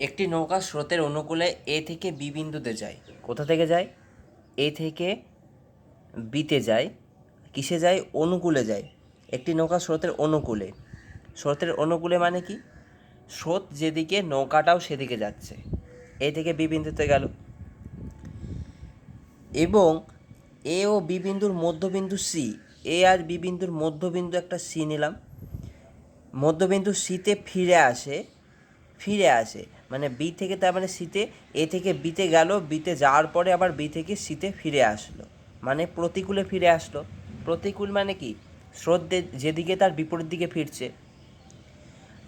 একটি নৌকা স্রোতের অনুকূলে এ থেকে বি বিন্দুতে যায়। কোথা থেকে যায়? এ থেকে বিতে যায়। কিসে যায়? অনুকূলে যায়। একটি নৌকা স্রোতের অনুকূলে। স্রোতের অনুকূলে মানে কি? স্রোত যেদিকে, নৌকাটাও সেদিকে যাচ্ছে। এ থেকে বি বিন্দুতে গেল। এবং এ ও বি বিন্দুর মধ্যবিন্দু সি এ আর বি বিন্দুর মধ্যবিন্দু একটা সি নিলাম। মধ্যবিন্দু সিতে ফিরে আসে ফিরে আসে। মানে বি থেকে তার মানে সিতে এ থেকে বিতে গেল বিতে যাওয়ার পরে আবার বি থেকে সিতে ফিরে আসলো। মানে প্রতিকূলে ফিরে আসলো। প্রতিকূল মানে কি? স্রোত যেদিকে তার বিপরীত দিকে ফিরছে।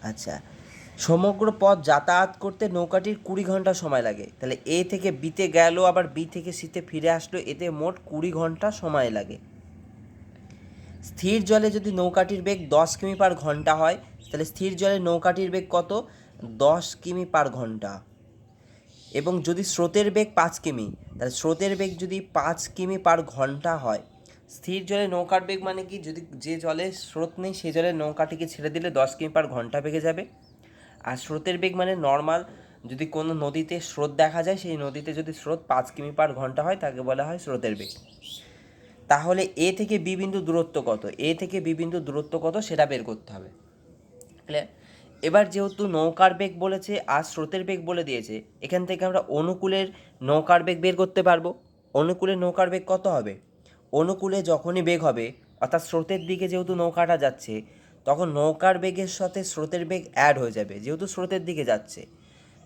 আচ্ছা সমগ্র পথ যাতায়াত করতে নৌকাটির কুড়ি ঘণ্টা সময় লাগে। তাহলে এ থেকে বিতে গেল, আবার বি থেকে সিতে ফিরে আসলো, এতে মোট কুড়ি ঘণ্টা সময় লাগে। স্থির জলে যদি নৌকাটির বেগ দশ কিমি পার ঘণ্টা হয়, তাহলে স্থির জলে নৌকাটির বেগ কত? দশ কিমি পার ঘণ্টা। এবং যদি স্রোতের বেগ পাঁচ কিমি, তাহলে স্রোতের বেগ যদি পাঁচ কিমি পার ঘণ্টা হয়, স্থির জলে নৌকার বেগ মানে কি? যদি যে জলে স্রোত নেই সে জলে নৌকাটিকে ছেড়ে দিলে দশ কিমি পার ঘণ্টা বেগে যাবে। আর স্রোতের বেগ মানে নর্মাল যদি কোনো নদীতে স্রোত দেখা যায়, সেই নদীতে যদি স্রোত পাঁচ কিমি পার ঘণ্টা হয়, তাকে বলা হয় স্রোতের বেগ। তাহলে এ থেকে বি বিন্দু দূরত্ব কত? এ থেকে বি বিন্দু দূরত্ব কত? সেটা বের করতে হবে। ক্লিয়ার এবার যেহেতু নৌকার বেগ বলেছে, আর স্রোতের বেগ বলে দিয়েছে, এখান থেকে আমরা অনুকূলের নৌকার বেগ বের করতে পারব। অনুকূলে নৌকার বেগ কত হবে? অনুকূলে যখনই বেগ হবে, অর্থাৎ স্রোতের দিকে যেহেতু নৌকাটা যাচ্ছে, তখন নৌকার বেগের সাথে স্রোতের বেগ অ্যাড হয়ে যাবে, যেহেতু স্রোতের দিকে যাচ্ছে।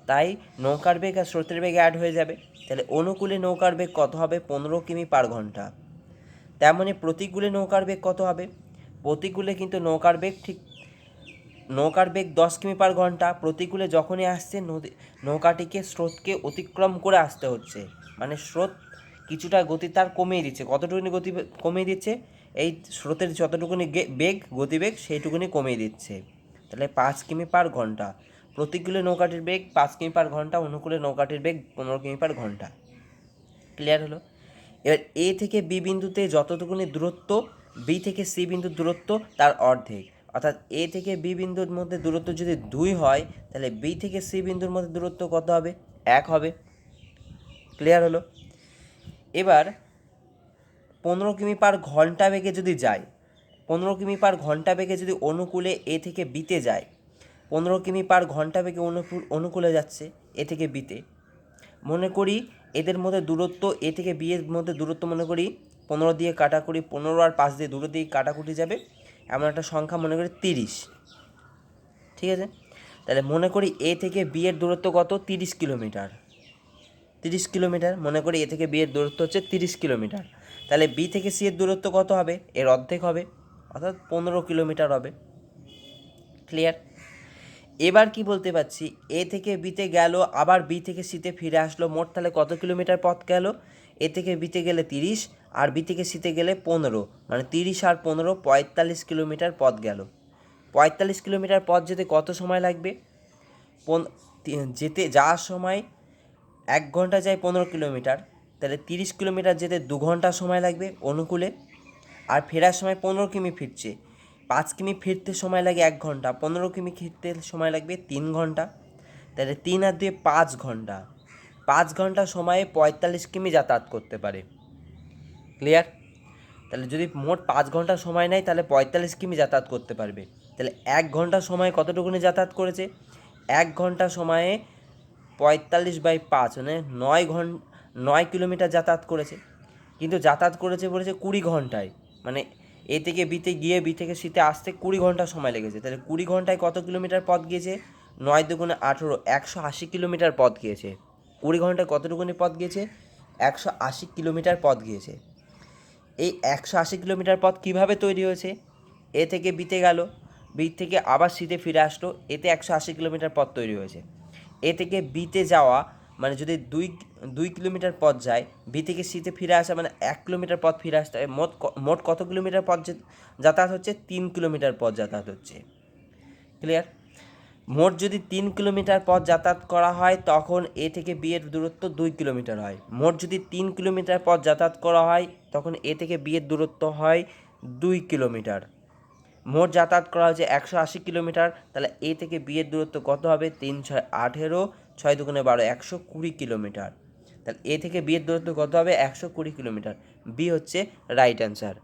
তাই নৌকার বেগ আর স্রোতের বেগ অ্যাড হয়ে যাবে। তাহলে অনুকূলে নৌকার বেগ কত হবে? পনেরো কিমি পার ঘণ্টা। তেমনই প্রতিকূলে নৌকার বেগ কত হবে? প্রতিকূলে কিন্তু নৌকার বেগ ঠিক নৌকার বেগ দশ কিমি পার ঘণ্টা। প্রতিকূলে যখনই আসছে, নদী নৌকাটিকে স্রোতকে অতিক্রম করে আসতে হচ্ছে। মানে স্রোত কিছুটা গতি তার কমিয়ে দিচ্ছে। কতটুকুনি গতি কমিয়ে দিচ্ছে? এই স্রোতের যতটুকুনি বেগ, গতিবেগ, সেইটুকুনি কমিয়ে দিচ্ছে। তাহলে পাঁচ কিমি পার ঘণ্টা। প্রতিকূলে নৌকাটির বেগ পাঁচ কিমি পার ঘণ্টা, অনুকূলে নৌকাটির বেগ পনেরো কিমি পার ঘণ্টা। ক্লিয়ার হলো? এবার এ থেকে বি বিন্দুতে যতটুকুনি দূরত্ব, বি থেকে সি বিন্দুর দূরত্ব, তার অর্ধেক। অর্থাৎ এ থেকে বি বিন্দুর মধ্যে দূরত্ব যদি দুই হয়, তাহলে বি থেকে সি বিন্দুর মধ্যে দূরত্ব কত হবে? এক হবে। ক্লিয়ার হলো? এবার পনেরো কিমি পার ঘণ্টা বেগে যদি যায়, পনেরো কিমি পার ঘণ্টা বেগে যদি অনুকূলে এ থেকে বিতে যায়, পনেরো কিমি পার ঘণ্টা বেগে অনুকূল, অনুকূলে যাচ্ছে এ থেকে বিতে মনে করি এদের মধ্যে দূরত্ব, এ থেকে বি এর মধ্যে দূরত্ব মনে করি পনেরো দিয়ে কাটাকুটি, পনেরো আর পাঁচ দিয়ে দূরে দিয়ে কাটাকুটি যাবে। এমন একটা সংখ্যা মনে করি তিরিশ। ঠিক আছে? তাহলে মনে করি এ থেকে বি এর দূরত্ব কত? তিরিশ কিলোমিটার। তিরিশ কিলোমিটার, মনে করি এ থেকে বি এর দূরত্ব হচ্ছে তিরিশ কিলোমিটার। তাহলে বি থেকে সি এর দূরত্ব কত হবে? এর অর্ধেক হবে, অর্থাৎ পনেরো কিলোমিটার হবে। ক্লিয়ার এবার কি বলতে পারছি? এ থেকে বিতে গেল, আবার বি থেকে সিতে ফিরে আসলো। মোট তাহলে কত কিলোমিটার পথ গেল? এ থেকে বিতে গেলে তিরিশ আর বি থেকে সিতে গেলে পনেরো মানে তিরিশ আর পনেরো পঁয়তাল্লিশ কিলোমিটার পথ গেল। পঁয়তাল্লিশ কিলোমিটার পথ যেতে কত সময় লাগবে? পন- যেতে যাওয়ার সময় এক ঘণ্টা যায় পনেরো কিলোমিটার, তাহলে তিরিশ কিলোমিটার যেতে দু ঘণ্টা সময় লাগবে অনুকূলে। আর ফেরার সময় পনেরো কিমি ফিরছে, পাঁচ কিমি ফিরতে সময় লাগে এক ঘণ্টা, পনেরো কিমি ফিরতে সময় লাগবে তিন ঘণ্টা, তাহলে তিন আর দুয়ে পাঁচ ঘণ্টা। পাঁচ ঘণ্টা সময়ে পঁয়তাল্লিশ কিমি যাতায়াত করতে পারে। ক্লিয়ার তাহলে যদি মোট পাঁচ ঘণ্টা সময় নেয়, তাহলে পঁয়তাল্লিশ কিমি যাতায়াত করতে পারবে। তাহলে এক ঘণ্টা সময়ে কতটুকুনি যাতায়াত করেছে? এক ঘণ্টা সময়ে পঁয়তাল্লিশ বাই পাঁচ মানে নয় ঘন, নয় কিলোমিটার যাতায়াত করেছে। কিন্তু যাতায়াত করেছে বলেছে কুড়ি ঘন্টায়। মানে এ থেকে বিতে গিয়ে, বি থেকে শীতে আসতে কুড়ি ঘণ্টা সময় লেগেছে। তাহলে কুড়ি ঘন্টায় কত কিলোমিটার পথ গিয়েছে? নয় দুগুণে আঠেরো, একশো আশি কিলোমিটার পথ গিয়েছে। কুড়ি ঘন্টায় কতটুকুনি পথ গিয়েছে? একশো আশি কিলোমিটার পথ গিয়েছে। এই একশো আশি কিলোমিটার পথ কীভাবে তৈরি হয়েছে? এ থেকে বিতে গেল, বি থেকে আবার সিতে ফিরে আসলো এতে একশো আশি কিলোমিটার পথ তৈরি হয়েছে। এ থেকে বিতে যাওয়া মানে যদি দুই দুই কিলোমিটার পথ যায়, বি থেকে সিতে ফিরে আসা মানে এক কিলোমিটার পথ ফিরে আসতে হয়, মোট মোট কত কিলোমিটার পথ যাতায়াত হচ্ছে? তিন কিলোমিটার পথ যাতায়াত হচ্ছে। ক্লিয়ার? মোট যদি তিন কিলোমিটার পথ যাতায়াত করা হয়, তখন এ থেকে বি এর দূরত্ব দুই কিলোমিটার হয়। মোট যদি তিন কিলোমিটার পথ যাতায়াত করা হয়, তখন এ থেকে বি এর দূরত্ব হয় দুই কিলোমিটার। মোট যাতায়াত করা হয়েছে একশো আশি কিলোমিটার, তাহলে এ থেকে বি এর দূরত্ব কত হবে? তিন ছয় আঠেরো, ছয় দুগুণে বারো, একশো কুড়ি কিলোমিটার। তাহলে এ থেকে বি এর দূরত্ব কত হবে? একশো কুড়ি কিলোমিটার। বি হচ্ছে রাইট অ্যান্সার